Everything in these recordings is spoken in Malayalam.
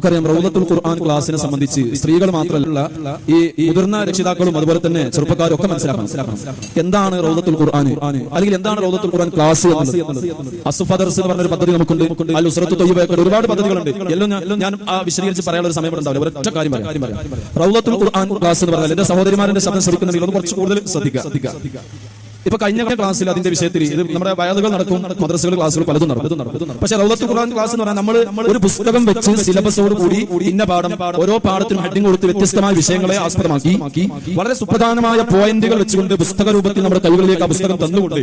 നമുക്കറിയാം റൗദത്തുൽ ഖുർആൻ ക്ലാസിനെ സംബന്ധിച്ച് സ്ത്രീകൾ മാത്രമല്ല ഈ മുതിർന്ന രക്ഷിതാക്കളും അതുപോലെ തന്നെ ചെറുപ്പക്കാരും ഒക്കെ മനസ്സിലാക്കണം. എന്താണ് റൗദത്തുൽ ഖുർആൻ? അല്ലെങ്കിൽ എന്താണ് റൗദത്തുൽ ഖുർആൻ ക്ലാസ് അസുഫദർസ് എന്ന് പറഞ്ഞ ഒരു പദ്ധതി നമുക്കുണ്ട്. അൽ ഉസ്രത്ത് ഒരുപാട് പദ്ധതികളുണ്ട്. എല്ലാം ഞാൻ- വിശദീകരിച്ച് പറയാനുള്ള ഒരു സമയം ഉണ്ടാവില്ല. ഒരൊറ്റ കാര്യം പറയാം. റൗദത്തുൽ ഖുർആൻ ക്ലാസ് എന്ന് പറഞ്ഞാൽ എന്റെ സഹോദരിമാരുടെ ശബ്ദം ശ്രമിക്കുന്നുണ്ടെങ്കിൽ ഒന്ന് കുറച്ച് കൂടുതൽ ശ്രദ്ധിക്കുക. ഇപ്പൊ കഴിഞ്ഞ ക്ലാസ്സിൽ അതിന്റെ വിഷയത്തിൽ ഇത് നമ്മുടെ വയലുകൾ നടക്കും മദ്രസകൾ ക്ലാസ്സുകൾ പലതും നടക്കും. പക്ഷെ റൗദത്ത് ഖുർആൻ ക്ലാസ് എന്ന് പറഞ്ഞാൽ നമ്മൾ ഒരു പുസ്തകം വെച്ച് സിലബസോട് കൂടി ഇന്ന പാഠം ഓരോ പാഠത്തിനും ഹെഡിങ് കൊടുത്ത് വ്യത്യസ്തമായ വിഷയങ്ങളെ ആസ്പദമാക്കി വളരെ സുപ്രധാനമായ പോയിന്റുകൾ വെച്ചുകൊണ്ട് പുസ്തക രൂപത്തിൽ നമ്മുടെ കൈകളിലേക്ക് ആ പുസ്തകം തന്നുകൊണ്ട്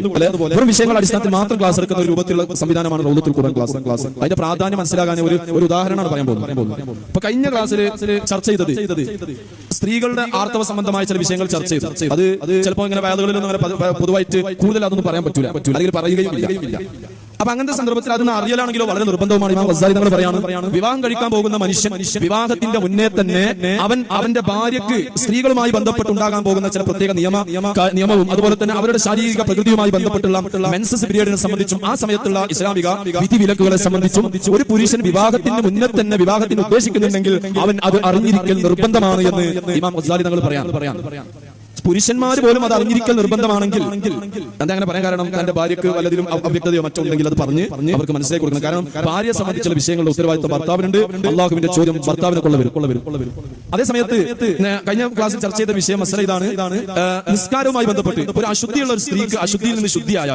വെറും വിഷയങ്ങൾ അടിസ്ഥാനത്തിൽ മാത്രം ക്ലാസ് എടുക്കുന്ന ഒരു രൂപത്തിലുള്ള സംവിധാനമാണ് റൗദത്തുൽ ഖുർആൻ ക്ലാസ്. ക്ലാസ് അതിന്റെ പ്രാധാന്യം മനസ്സിലാകാൻ ഒരു ഒരു ഉദാഹരണമാണ് പറയാൻ പോകുന്നത്. ഇപ്പൊ കഴിഞ്ഞ ക്ലാസ്സിൽ ചർച്ച ചെയ്തത് സ്ത്രീകളുടെ ആർത്തവ സംബന്ധമായ ചില വിഷയങ്ങൾ ചർച്ച ചെയ്തു. അത് ചിലപ്പോ ഇങ്ങനെ പ- പ- പൊതുവായിട്ട് കൂടുതൽ അതൊന്നും പറയാൻ പറ്റൂല. അല്ലെങ്കിൽ പറയുകയും ഇല്ല. അപ്പൊ അങ്ങനത്തെ സന്ദർഭത്തിൽ അതിന് അറിയലാണെങ്കിലോ വളരെ നിർബന്ധവുമാണ് ഇമാം പറയാണ്. വിവാഹം കഴിക്കാൻ പോകുന്ന മനുഷ്യൻ വിവാഹത്തിന്റെ മുന്നേ തന്നെ അവൻ അവന്റെ ഭാര്യക്ക് സ്ത്രീകളുമായി ബന്ധപ്പെട്ടുണ്ടാകാൻ പോകുന്ന ചില പ്രത്യേക നിയമ നിയമവും അതുപോലെ തന്നെ അവരുടെ ശാരീരിക പ്രകൃതിയുമായി ബന്ധപ്പെട്ടുള്ള മെൻസസ് പീരീഡിനെ സംബന്ധിച്ചും ആ സമയത്തുള്ള ഇസ്ലാമിക വിധി വിലക്കുകളെ സംബന്ധിച്ചും ഒരു പുരുഷൻ വിവാഹത്തിന് മുന്നേ തന്നെ വിവാഹത്തിന് ഉദ്ദേശിക്കുന്നുണ്ടെങ്കിൽ അവൻ അത് അറിഞ്ഞിരിക്കൽ നിർബന്ധമാണ് എന്ന് ഇമാം ഗസാലി തങ്ങൾ പറയാൻ പറയാൻ പുരുഷന്മാർ പോലും അത് അറിഞ്ഞിരിക്കൽ നിർബന്ധമാണെങ്കിൽ എന്താ അങ്ങനെ പറയാൻ കാരണം തന്റെ ഭാര്യക്ക് വല്ലതിലും അവ്യക്തതയോ മറ്റോ ഉണ്ടെങ്കിൽ അത് പറഞ്ഞ് അവർക്ക് മനസ്സിലാക്കി കൊടുക്കണം. കാരണം ഭാര്യയെ സംബന്ധിച്ച വിഷയങ്ങളുടെ ഉത്തരവാദിത്വം ഭർത്താവിനുണ്ട്. അള്ളാഹുവിന്റെ ചോദ്യം ഭർത്താവിനെ കൊള്ള വരും കൊള്ള വരും കൊള്ള വരും അതേ സമയത്ത് കഴിഞ്ഞ ക്ലാസ്സിൽ ചർച്ച ചെയ്ത വിഷയം മസല ഇതാണ്. നിസ്കാരവുമായി ബന്ധപ്പെട്ട് ഒരു അശുദ്ധിയുള്ള ഒരു സ്ത്രീക്ക് അശുദ്ധിയിൽ നിന്ന് ശുദ്ധിയായ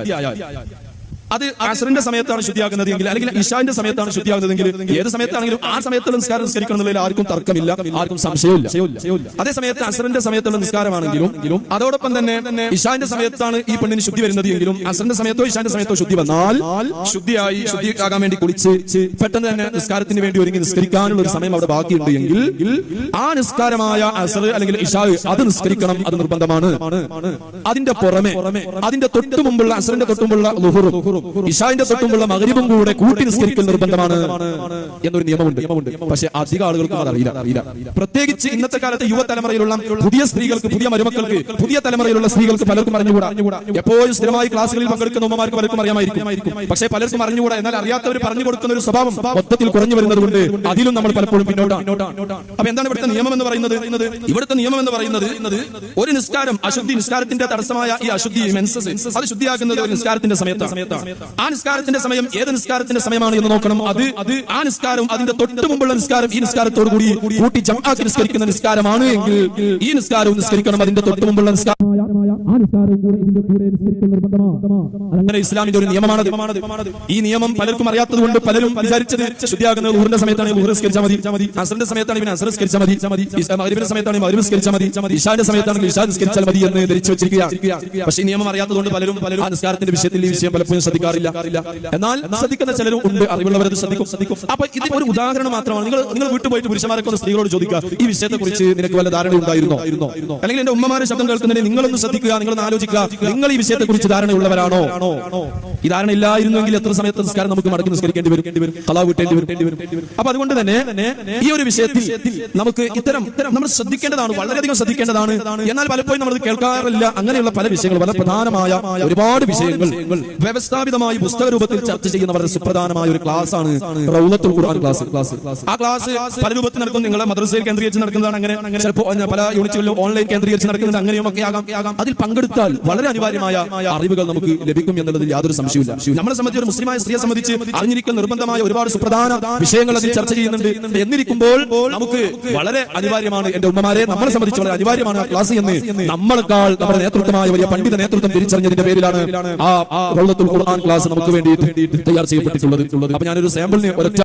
അത് അസറിന്റെ സമയത്താണ് ശുദ്ധിയാകുന്നത് എങ്കിൽ അല്ലെങ്കിൽ ഇഷാന്റെ സമയത്താണ് ശുദ്ധിയാകുന്നതെങ്കിൽ ഏത് സമയത്താണെങ്കിലും ആ സമയത്തുള്ള നിസ്കാരം നിസ്കരിക്കണം ആർക്കും തർക്കമില്ല ആർക്കും സംശയമില്ല അതേ സമയത്ത് അസറിന്റെ സമയത്തുള്ള നിസ്കാരമാണെങ്കിലും അതോടൊപ്പം തന്നെ ഇഷാന്റെ സമയത്താണ് ഈ പെണ്ണിന് ശുദ്ധി വരുന്നത് എങ്കിലും അസറിന്റെ സമയത്തോ ഇഷാന്റെ സമയത്തോ ശുദ്ധി വന്നാൽ ശുദ്ധിയായി ശുദ്ധിയാകാൻ വേണ്ടി കുളിച്ച് പെട്ടെന്ന് തന്നെ നിസ്കാരത്തിന് വേണ്ടി ഒരുങ്ങി നിസ്കരിക്കാനുള്ള ഒരു സമയം അവിടെ ബാക്കിയുണ്ട് എങ്കിൽ ആ നിസ്കാരമായ അസർ അല്ലെങ്കിൽ ഇഷാ അത് നിസ്കരിക്കണം അത് നിർബന്ധമാണ്. അതിന്റെ പുറമെ അതിന്റെ തൊട്ടു മുമ്പുള്ള അസറിന്റെ തൊട്ടുമുള്ള ലുഹുറും ഇഷാന്റെ തൊട്ടുമുള്ള മകരിബും കൂടെ കൂട്ടി നിസ്കരിക്കൽ നിർബന്ധമാണ് എന്നൊരു നിയമമുണ്ട്. പക്ഷെ അധിക ആളുകൾക്കും അതറിയില്ല അറിയില്ല. അറിയില്ല. പ്രത്യേകിച്ച് ഇന്നത്തെ കാലത്തെ യുവതലമുറയിലുള്ള പുതിയ സ്ത്രീകൾക്ക് പുതിയ മരുമക്കൾക്ക് പുതിയ തലമുറയിലുള്ള സ്ത്രീകൾക്ക് പലർക്കും അറിഞ്ഞുകൂടാ? എപ്പോഴും സ്ഥിരമായി ക്ലാസ്സുകളിൽ പങ്കെടുക്കുന്ന ഉമ്മമാർക്ക് പലർക്കും അറിയാമായിരിക്കും. പക്ഷേ പലർക്കും അറിഞ്ഞുകൂടാ? എന്നാൽ അറിയാത്തവർ പറഞ്ഞു കൊടുക്കുന്ന ഒരു സ്വഭാവം മൊത്തത്തിൽ കുറഞ്ഞു വരുന്നത് കൊണ്ട് അതിലും നമ്മൾ പലപ്പോഴും പിന്നോട്ടാണ്. അപ്പൊ എന്താണ് ഇവിടുത്തെ നിയമം എന്ന് പറയുന്നത്? ഇവിടുത്തെ നിയമം എന്ന് പറയുന്നത് ഒരു നിസ്കാരം അശുദ്ധി നിസ്കാരത്തിന്റെ തടസ്സമായ ഈ അശുദ്ധി മെൻസസ് അത് ശുദ്ധിയാക്കുന്നത് ഒരു നിസ്കാരത്തിന്റെ സമയത്താണ്. ആ നിസ്കാരത്തിന്റെ സമയം ഏത് നിസ്കാരത്തിന്റെ സമയമാണ് എന്ന് നോക്കണം. അത് അത് ആ നിസ്കാരം അതിന്റെ തൊട്ട് മുമ്പുള്ള നിസ്കാരം ഈ നിസ്കാരത്തോട് കൂടി കൂട്ടി ജമാക്കി നിസ്കരിക്കുന്ന നിസ്കാരമാണ് എങ്കിൽ ഈ നിസ്കാരവും നിസ്കരിക്കണം. അതിന്റെ തൊട്ട് മുമ്പുള്ള നിസ്കാരം നിസ്കാരവും കൂടെ ഇതിന്റെ കൂടെ നിസ്കരിക്കൽ നിർബന്ധമാണ് അങ്ങനെ ഇസ്ലാമിന്റെ ഒരു നിയമമാണത്. ഈ നിയമം പലർക്കും അറിയാത്തത് കൊണ്ട് പലരും വിചാരിച്ചത് ശുദ്ധിയാകുന്നത് ഊറിന്റെ സമയത്താണ് ഊറ് നിസ്കരിച്ചാൽ മതി. അസറിന്റെ സമയത്താണ് ഇവൻ അസർ നിസ്കരിച്ചാൽ മതി. മരുവിന്റെ സമയത്താണ് മരുവ് നിസ്കരിച്ചാൽ മതി. ഇഷാന്റെ സമയത്താണ് ഇഷാ നിസ്കരിച്ചാൽ മതി എന്ന് ധരിച്ചു വെച്ചിരിക്കുകയാണ്. പക്ഷേ ഈ നിയമം അറിയാത്തത് കൊണ്ട് പലരും പലരും നിസ്കാരത്തിന്റെ വിഷയത്തിൽ ഈ വിഷയം പലപ്പോഴും ശ്രദ്ധിക്കാറില്ല. എന്നാൽ ശ്രദ്ധിക്കുന്ന ചിലരും ഉണ്ട് അറിവുള്ളവരത് ശ്രദ്ധിക്കും ശ്രദ്ധിക്കും. അപ്പൊ ഇത് ഒരു ഉദാഹരണം മാത്രമാണ്. നിങ്ങൾ നിങ്ങൾ വീട്ടിൽ പോയിട്ട് പുരുഷന്മാരൊക്കെ ഒന്ന് സ്ത്രീകളോട് ചോദിക്കുക ഈ വിഷയത്തെ കുറിച്ച് നിനക്ക് വല്ല ധാരണ ഉണ്ടായിരുന്നോ അല്ലെങ്കിൽ എന്റെ ഉമ്മമാരെ ശബ്ദം കേൾക്കുന്നതിന് നിങ്ങളൊന്ന് ശ്രദ്ധിക്കുക നിങ്ങളൊന്ന് ആലോചിക്കുക. നിങ്ങൾ ഈ വിഷയത്തെ കുറിച്ച് ധാരണയുള്ളവരാണോ? ഈ ധാരണ ഇല്ലായിരുന്നെങ്കിൽ എത്ര സമയത്ത് നിസ്കാരം നമുക്ക് മടക്കി നിസ്കരിക്കേണ്ടി വരും? കലാ കിട്ടേണ്ടി വരും. അപ്പൊ അതുകൊണ്ട് തന്നെ ഈ ഒരു വിഷയത്തിൽ നമുക്ക് ഇത്തരം നമ്മൾ ശ്രദ്ധിക്കേണ്ടതാണ് വളരെയധികം ശ്രദ്ധിക്കേണ്ടതാണ്. എന്നാൽ പലപ്പോഴും നമ്മൾ കേൾക്കാറില്ല. അങ്ങനെയുള്ള പല വിഷയങ്ങൾ വളരെ പ്രധാനമായ ഒരുപാട് വിഷയങ്ങൾ വ്യവസ്ഥാപിതമായി പുസ്തക രൂപത്തിൽ ചർച്ച ചെയ്യുന്ന വളരെ സുപ്രധാനമായ ഒരു ക്ലാസ് ആണ് റൗലത്തുൽ ഖുർആൻ ക്ലാസ്. ക്ലാസ് ആ ക്ലാസ് പല രൂപത്തിൽ നടക്കും. നിങ്ങളെ മദ്രസയിൽ കേന്ദ്രീകരിച്ച് നടക്കുന്നതാണ് അങ്ങനെ. ചിലപ്പോൾ പല യൂണിറ്റുകളിലും ഓൺലൈൻ കേന്ദ്രീകരിച്ച് നടക്കുന്നത് അങ്ങനെയും ഒക്കെ ആകാം. അതിൽ അതിൽ പങ്കെടുത്താൽ വളരെ അനിവാര്യമായ അറിവുകൾ നമുക്ക് ലഭിക്കും എന്നുള്ളതിൽ യാതൊരു സംശയമില്ല നമ്മളെ സംബന്ധിച്ച് ഒരു മുസ്ലിമായ സ്ത്രീയെ സംബന്ധിച്ച് അറിഞ്ഞിരിക്കുന്ന നിർബന്ധമായ ഒരുപാട് സുപ്രധാന വിഷയങ്ങൾ അതിൽ ചർച്ച ചെയ്യുന്നുണ്ട്. എന്നിരിക്കുമ്പോൾ നമുക്ക് വളരെ അനിവാര്യമാണ് എന്റെ ഉമ്മമാരെ നമ്മളെ സംബന്ധിച്ച് വളരെ അനിവാര്യമാണ് ക്ലാസ് എന്ന് നമ്മളെക്കാൾ നമ്മുടെ നേതൃത്വമായ വലിയ പണ്ഡിത നേതൃത്വം തിരിച്ചറിഞ്ഞതിന്റെ പേരിലാണ് ആ ഖുർആൻ ക്ലാസ് നമുക്ക് വേണ്ടി തയ്യാർ ചെയ്യപ്പെട്ടിട്ടുള്ളത്. അപ്പൊ ഞാനൊരു സാമ്പിളിന് ഒരൊറ്റ